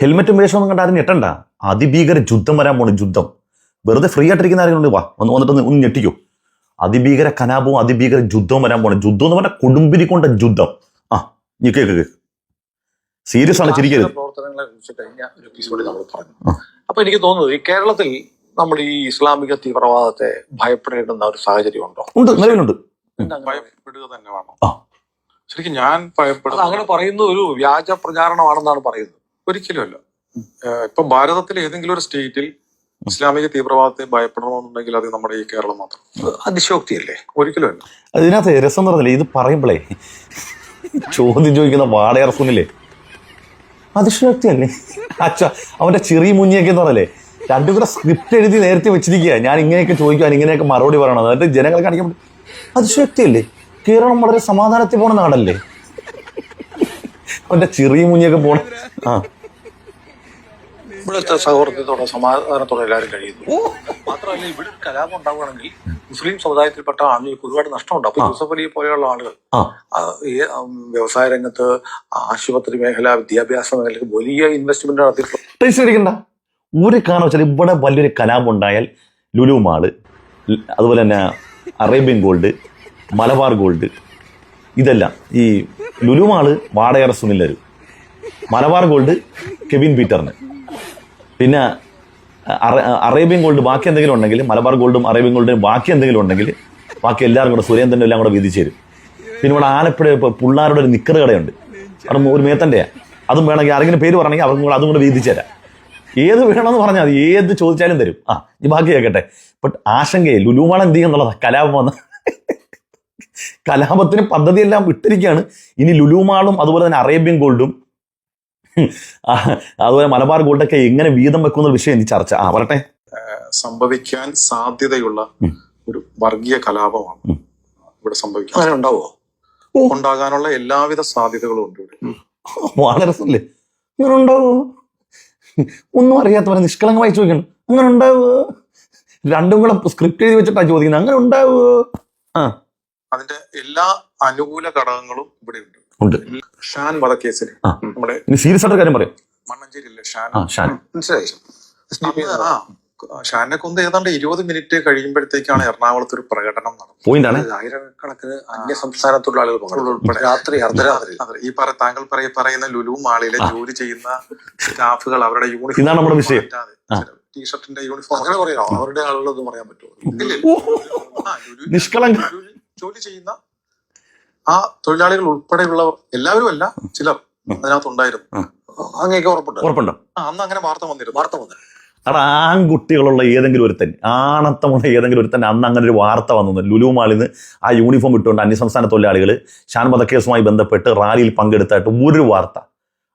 ഹെൽമെറ്റും വേഷമൊന്നും കണ്ട ആരും ഞെട്ടണ്ട. അതിഭീകര യുദ്ധം വരാൻ പോണ യുദ്ധം. വെറുതെ ഫ്രീ ആയിട്ടിരിക്കുന്ന ആരെങ്കിലും വാ ഒന്ന് വന്നിട്ട് ഒന്ന് ഞെട്ടിക്കോ. അതിഭീകര കലാപവും അതിഭീകര യുദ്ധവും വരാൻ പോണ യുദ്ധം എന്ന് പറഞ്ഞാൽ കൊടുമ്പിരി കൊണ്ട യുദ്ധം. ആ നീ കേക്ക് സീരിയസ് ആണ് ചിരിക്കരുത്. കാർഷിക പ്രവർത്തനങ്ങളെ കുറിച്ച് കഴിഞ്ഞ ഒരു എപ്പിസോഡിൽ നമ്മൾ പറഞ്ഞു. അപ്പൊ എനിക്ക് തോന്നുന്നത് ഈ കേരളത്തിൽ നമ്മൾ ഈ ഇസ്ലാമിക തീവ്രവാദത്തെ ഭയപ്പെടേണ്ടുന്ന ഒരു സാഹചര്യം ഉണ്ടോ? ഉണ്ട് നിലവിലുണ്ട്. ഭയപ്പെടുക തന്നെ വേണം. ശരിക്കും ഞാൻ ഭയപ്പെടുന്നത് അങ്ങനെ പറയുന്ന ഒരു വ്യാജ പ്രചാരണമാണെന്നാണ് പറയുന്നത്. ഒരിക്കലുമല്ല. ഇപ്പൊ ഭാരതത്തിലെ ഏതെങ്കിലും ഒരു സ്റ്റേറ്റിൽ ഇസ്ലാമിക തീവ്രവാദത്തെ ഭയപ്പെടണമെന്നുണ്ടെങ്കിൽ അത് നമ്മുടെ ഈ കേരളം മാത്രം. അതിശോക്തിയല്ലേ ഒരിക്കലുമല്ല. അതിനകത്ത് രസം എന്ന് പറഞ്ഞില്ലേ ഇത് പറയുമ്പോഴേ ചോദ്യം ചോദിക്കുന്ന വാടയർസുനില്ലേ അതിശയോക്തിയല്ലേ? അച്ഛ അവന്റെ ചെറിയ മുഞ്ഞിയൊക്കെ എന്ന് പറഞ്ഞല്ലേ? രണ്ടും കൂടെ സ്ക്രിപ്റ്റ് എഴുതി നേരത്തെ വെച്ചിരിക്കുക ഞാൻ ഇങ്ങനെയൊക്കെ ചോദിക്കാൻ ഇങ്ങനെയൊക്കെ മറുപടി പറയണം എന്നിട്ട് ജനങ്ങളെ കാണിക്കാൻ അതിശയോക്തിയല്ലേ? കേരളം വളരെ സമാധാനത്തിൽ പോണ നാടല്ലേ? അവന്റെ ചെറിയ മുഞ്ഞിയൊക്കെ പോണ ആ. ഇവിടുത്തെ സൗഹൃദത്തോടെ സമാധാനത്തോടെ എല്ലാവരും കഴിയുന്നു. മാത്രമല്ല ഇവിടെ ഒരു കലാപം ഉണ്ടാവുകയാണെങ്കിൽ മുസ്ലിം സമുദായത്തിൽപ്പെട്ട ആളുകൾക്ക് ഒരുപാട് നഷ്ടമുണ്ട്. അപ്പൊ യൂസഫ് അലി പോലെയുള്ള ആളുകൾ ഈ വ്യവസായ രംഗത്ത് ആശുപത്രി മേഖല വിദ്യാഭ്യാസ മേഖലയ്ക്ക് വലിയ ഇൻവെസ്റ്റ്മെന്റ് നടത്തിയിട്ടുണ്ട് ഒരു കാരണം വെച്ചാൽ ഇവിടെ വലിയൊരു കലാപം ഉണ്ടായാൽ ലുലു മാൾ അതുപോലെ തന്നെ അറേബ്യൻ ഗോൾഡ് മലബാർ ഗോൾഡ് ഇതെല്ലാം ഈ ലുലു മാൾ വാടകര സുനിലരു മലബാർ ഗോൾഡ് കെവിൻ പീറ്ററിന്. പിന്നെ അറ- അറേബ്യൻ ഗോൾഡ് ബാക്കി എന്തെങ്കിലും ഉണ്ടെങ്കിൽ മലബാർ ഗോൾഡും അറേബ്യൻ ഗോൾഡും ബാക്കി എന്തെങ്കിലും ഉണ്ടെങ്കിൽ ബാക്കി എല്ലാവരും കൂടെ സുരേന്ദ്രനും എല്ലാം കൂടെ വീതിച്ചു തരും. പിന്നെ ഇവിടെ ആലപ്പുഴ പിള്ളേരുടെ ഒരു നിക്കറ് കടയുണ്ട്. അവിടെ ഒരു മേത്തന്റെയാ. അതും വേണമെങ്കിൽ ആരെങ്കിലും പേര് പറഞ്ഞെങ്കിൽ അവർക്കും കൂടെ അതും കൂടെ വീതിച്ചു തരാം. ഏത് വേണമെന്ന് പറഞ്ഞാൽ മതി. ഏത് ചോദിച്ചാലും തരും. ആ ഈ ബാക്കി കേൾക്കട്ടെ. ബട്ട് ആശങ്കയെ ലുലുമാൾ എന്ത് ചെയ്യുന്നുള്ളതാ കലാപം വന്ന കലാപത്തിന് പദ്ധതിയെല്ലാം വിട്ടിരിക്കുകയാണ്. ഇനി ലുലുമാളും അതുപോലെ തന്നെ അറേബ്യൻ ഗോൾഡും അതുപോലെ മലബാർ ഗോൾഡൊക്കെ എങ്ങനെ വീതം വെക്കുന്ന വിഷയം എനിക്ക് ചർച്ച. ആ പറട്ടെ സംഭവിക്കാൻ സാധ്യതയുള്ള ഒരു വർഗീയ കലാപമാണ് ഇവിടെ സംഭവിക്കാൻ അങ്ങനെ ഉണ്ടാവുമോ ഉണ്ടാകാനുള്ള എല്ലാവിധ സാധ്യതകളും ഉണ്ട് ഇവിടെ. വളരെ രസമല്ലേ അങ്ങനെ ഉണ്ടാവോ ഒന്നും അറിയാത്തവരെ നിഷ്കളങ്കമായി ചോദിക്കണം. അങ്ങനെ ഉണ്ടാവോ രണ്ടും കൂടെ സ്ക്രിപ്റ്റ് എഴുതി വെച്ചിട്ടാ ചോദിക്കുന്നത്. അങ്ങനെ ഉണ്ടാവോ ആ. അതിന്റെ എല്ലാ അനുകൂല ഘടകങ്ങളും ഇവിടെ ഉണ്ട്. ഉണ്ട്. ഷാൻ വധക്കേസിൽ. നമ്മുടെ സീരിയസ് ആയിട്ട് കാര്യം പറയും. മണ്ണഞ്ചേരിയിലെ ഷാൻ. ആ ഷാൻ. മനസ്സിലായി. ആ ഷാനെ കൊന്ന് ഏതാണ്ട് ഇരുപത് മിനിറ്റ് കഴിയുമ്പോഴത്തേക്കാണ് എറണാകുളത്ത് ഒരു പ്രകടനം നടന്നത്. ആയിരക്കണക്കിന് അന്യ സംസ്ഥാന തൊഴിലാളികൾ. രാത്രി അർദ്ധരാത്രി. ഈ പറ താങ്കൾ പറയ പറയുന്ന ലുലു മാളിലെ ജോലി ചെയ്യുന്ന സ്റ്റാഫുകൾ അവരുടെ യൂണിഫോം ഇതാണ് നമ്മുടെ വിഷയം. ടീഷർട്ടിന്റെ യൂണിഫോം അങ്ങനെ പറയാം. അവരുടെ ആളുകളൊന്നും പറയാൻ പറ്റുമോ? നിഷ്കളങ്ക. ജോലി ചെയ്യുന്ന ആ തൊഴിലാളികൾ ഉൾപ്പെടെയുള്ള എല്ലാവരും അല്ല ചിലർ അതിനകത്ത് ഉണ്ടായിരുന്നു അങ്ങനെയൊക്കെ ഉറപ്പുണ്ട്. ഉറപ്പുണ്ടോ? അന്ന് അങ്ങനെ വാർത്ത വന്നിരുന്നു. വാർത്ത വന്നു അവിടെ ആൺകുട്ടികളുള്ള ഏതെങ്കിലും ഒരുത്തൻ ആണത്തമുള്ള ഏതെങ്കിലും ഒരുത്തൻ അന്ന് അങ്ങനെ ഒരു വാർത്ത വന്നു. ലുലു മാളിൽ നിന്ന് ആ യൂണിഫോം ഇട്ടുകൊണ്ട് അന്യസംസ്ഥാന തൊഴിലാളികൾ ഷാൻ വധക്കേസുമായി ബന്ധപ്പെട്ട് റാലിയിൽ പങ്കെടുത്തായിട്ട് ഒരു വാർത്ത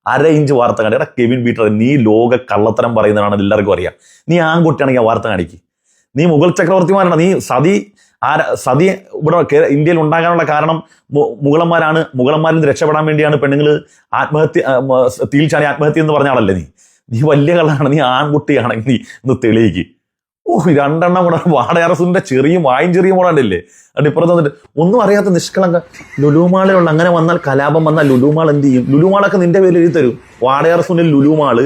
അര ഇഞ്ച് വാർത്ത കണ്ടി. എടാ കെവിൻ പീറ്റർ നീ ലോക കള്ളത്തരം പറയുന്നതാണ് എല്ലാവർക്കും അറിയാം. നീ ആൺകുട്ടിയാണെങ്കിൽ ആ വാർത്ത കാണിക്കും. നീ മുഗൾ ചക്രവർത്തിമാരാണ്. നീ സതി ആര സതി ഇവിടെ ഇന്ത്യയിൽ ഉണ്ടാകാനുള്ള കാരണം മുഗളന്മാരാണ്. മുഗളന്മാരിൽ നിന്ന് രക്ഷപ്പെടാൻ വേണ്ടിയാണ് പെണ്ണുങ്ങൾ ആത്മഹത്യ തീൽച്ചാണി ആത്മഹത്യ എന്ന് പറഞ്ഞ ആളല്ലേ നീ? നീ വലിയ കള്ളാണ് നീ ആൺകുട്ടിയാണെങ്കിൽ നീ ഒന്ന് തെളിയിക്ക്. ഓ രണ്ടെണ്ണം കൂടെ. വാടയാറസുന്റെ ചെറിയ വായും ചെറിയ മോളാണ്ടല്ലേ അത് ഇപ്പുറത്ത് വന്നിട്ട് ഒന്നും അറിയാത്ത നിഷ്കളങ്ക ലുലുമാളിലുള്ള അങ്ങനെ വന്നാൽ കലാപം വന്നാൽ ലുലുമാൾ എന്ത് ചെയ്യും? ലുലുമാളൊക്കെ നിന്റെ പേര് എഴുതി തരും. വാടയാറസുനിൽ Lulu Mall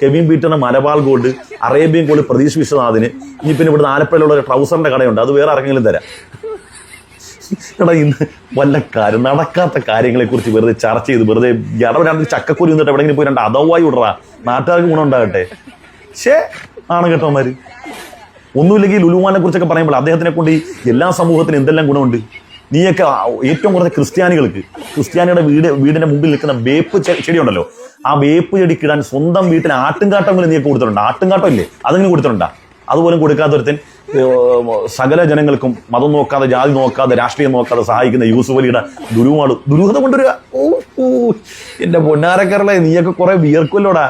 Kevin പീറ്ററിന് Malabar Gold Arabian Gold Prateesh വിശ്വനാഥിന് ഇനി പിന്നെ ഇവിടുന്ന് ആലപ്പുഴയിലുള്ള ഒരു ട്രൗസറിന്റെ കടയുണ്ട്. അത് വേറെ ആർക്കെങ്കിലും തരാം. എടാ ഇന്ന് വല്ല കാര്യം നടക്കാത്ത കാര്യങ്ങളെ കുറിച്ച് വെറുതെ ചർച്ച ചെയ്ത് വെറുതെ രണ്ട് ചക്കക്കുരു നിന്നിട്ട് എവിടെയെങ്കിലും പോയി രണ്ട് അതവായി വിടറാ. നാട്ടുകാർക്ക് ഗുണം ഉണ്ടാകട്ടെ. ഷേ ആണ് കേട്ടോമാര് ഒന്നുമില്ലെങ്കിൽ ലുലുമാനെ കുറിച്ചൊക്കെ പറയുമ്പോൾ അദ്ദേഹത്തിനെ കൊണ്ട് ഈ എല്ലാ സമൂഹത്തിനും എന്തെല്ലാം ഗുണമുണ്ട്? നീയൊക്കെ ഏറ്റവും കുറച്ച് ക്രിസ്ത്യാനികൾക്ക് ക്രിസ്ത്യാനിയുടെ വീട് വീടിന്റെ മുമ്പിൽ നിൽക്കുന്ന വേപ്പ് ചെടി ചെടിയുണ്ടല്ലോ. ആ വേപ്പ് ചെടിക്കിടാൻ സ്വന്തം വീട്ടിൽ ആട്ടുംകാട്ടമെങ്കിലും നീയൊക്കെ കൊടുത്തിട്ടുണ്ട്? ആട്ടുംകാട്ടം ഇല്ലേ? അതെങ്കിലും കൊടുത്തിട്ടുണ്ടാ? അതുപോലും കൊടുക്കാത്തൊരുത്തൻ സകല ജനങ്ങൾക്കും മതം നോക്കാതെ ജാതി നോക്കാതെ രാഷ്ട്രീയം നോക്കാതെ സഹായിക്കുന്ന യൂസുഫ് അലിയുടെ ദുരൂഹമാണ് ദുരൂഹത കൊണ്ടുവരിക. ഓ എന്റെ പൊന്നാരക്കരളെ നീയൊക്കെ കുറെ വിയർക്കുമല്ലോടാ